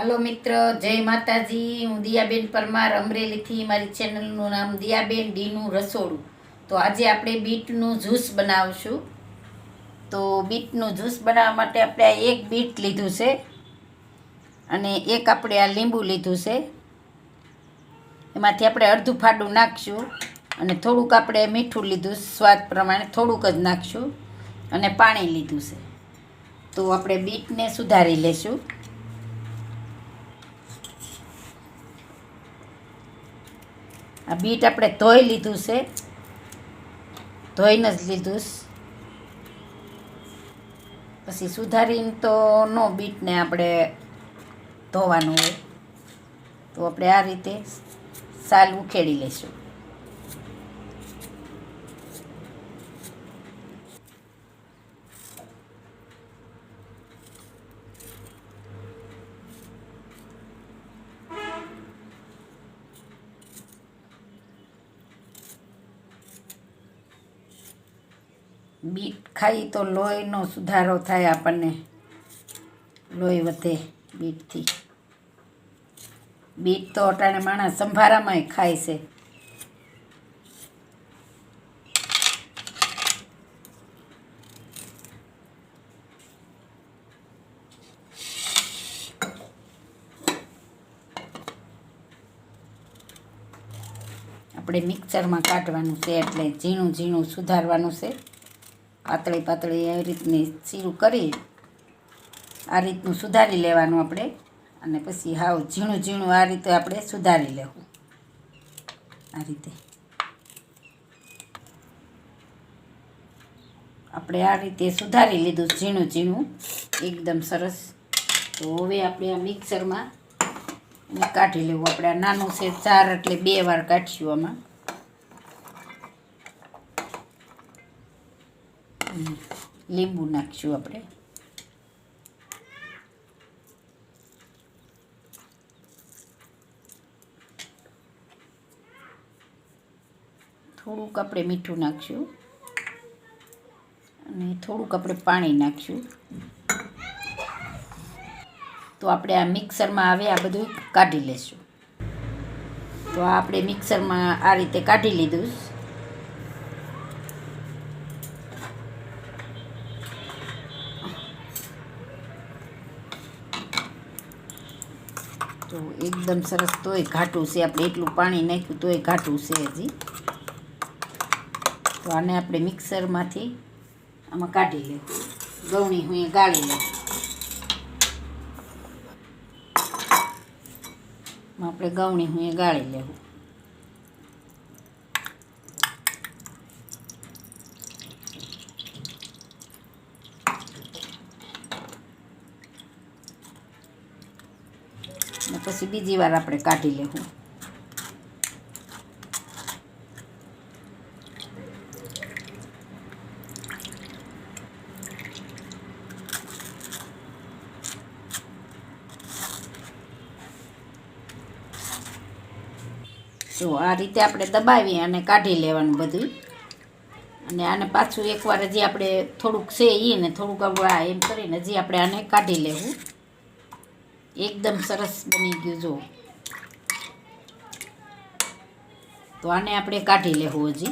હાલો મિત્ર, જય માતાજી. હું દિયાબેન પરમાર, અમરેલીથી મારી ચેનલનું નામ દિયાબેન ડીનું રસોડું. તો આજે આપણે બીટનું જ્યુસ બનાવશું. તો બીટનું જ્યુસ બનાવવા માટે આપણે આ એક બીટ લીધું છે અને એક આપણે આ લીંબુ લીધું છે. એમાંથી આપણે અડધું ફાડું નાખશું અને થોડુંક આપણે મીઠું લીધું, સ્વાદ પ્રમાણે થોડુંક જ નાખશું અને પાણી લીધું છે. તો આપણે બીટને સુધારી લેશું. આ બીટ આપણે ધોઈ લીધું છે. ધોઈને જ લીધું. છે. પછી સુધારીને તો નો બીટને આપણે ધોવાનું હોય. તો આપણે આ રીતે સાલ ઉખેડી લઈશું. બીટ ખાઈ તો લોહીનો સુધારો થાય આપણને. લોહી વધે બીટથી. બીટ તો અટાણે માણસ સંભારામાંય ખાય છે. આપણે મિક્સરમાં કાઢવાનું છે એટલે ઝીણું ઝીણું સુધારવાનું છે. પાતળી પાતળી એ રીતની સીરું કરી આ રીતનું સુધારી લેવાનું આપણે. અને પછી હાવ ઝીણું ઝીણું આ રીતે આપણે સુધારી લેવું. આ રીતે. આપણે આ રીતે સુધારી લીધું ઝીણું ઝીણું. એકદમ સરસ. તો હવે આપણે આ મિક્સરમાં કાઢી લેવું. આપણે આ નાનું છે ચાર એટલે બે વાર કાઢીશું આમાં. લીંબુ નાખશું આપણે. થોડુંક આપણે મીઠું નાખશું. અને થોડુંક આપણે પાણી નાખશું. તો આપણે આ મિક્સરમાં આવે આ બધું કાઢી લેશું. તો આપણે મિક્સરમાં આ રીતે કાઢી લીધું. તો એકદમ સરસ તોય ઘાટું છે. આપણે એટલું પાણી નાખ્યું તોય ઘાટું છે હજી. તો આને આપણે મિક્સરમાંથી આમાં કાઢી લેવું ગવણી હું ગાળી લઉં આપણે ગવણી હું ગાળી લેવું. ને પછી બીજી વાર આપણે કાઢી લેવું. જો, આ રીતે આપણે દબાવી અને કાઢી લેવાનું બધું. અને આને પાછું એકવાર હજી આપણે થોડુંક છે એ ને થોડુંક આ એમ કરીને હજી આપણે આને કાઢી લેવું. એકદમ સરસ બની ગયું જો. તો આને આપણે કાઢી લેવું હજી.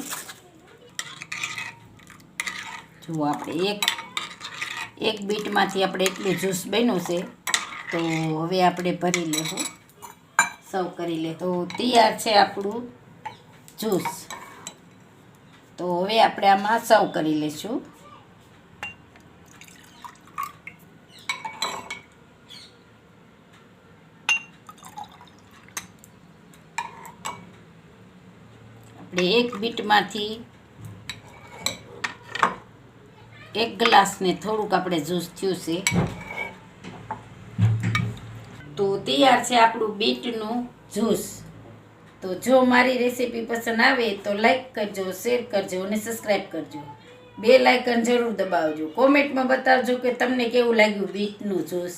જુઓ આપણે એક એક બીટમાંથી આપણે એટલું જ્યુસ બન્યું છે, તો હવે આપણે ભરી લેવું. સર્વ કરી લે. તો તૈયાર છે આપણું જ્યુસ. તો હવે આપણે આમાં સર્વ કરી લઈશું. આપણે એક બીટમાંથી એક ગ્લાસને થોડુંક આપણે જ્યુસ થયું છે. તો તૈયાર છે આપણું બીટનું જ્યુસ તો જો મારી રેસીપી પસંદ આવે તો લાઈક કરજો, શેર કરજો અને સબસ્ક્રાઈબ કરજો. બે લાઇકન જરૂર દબાવજો. કોમેન્ટમાં બતાવજો કે તમને કેવું લાગ્યું બીટનું જ્યુસ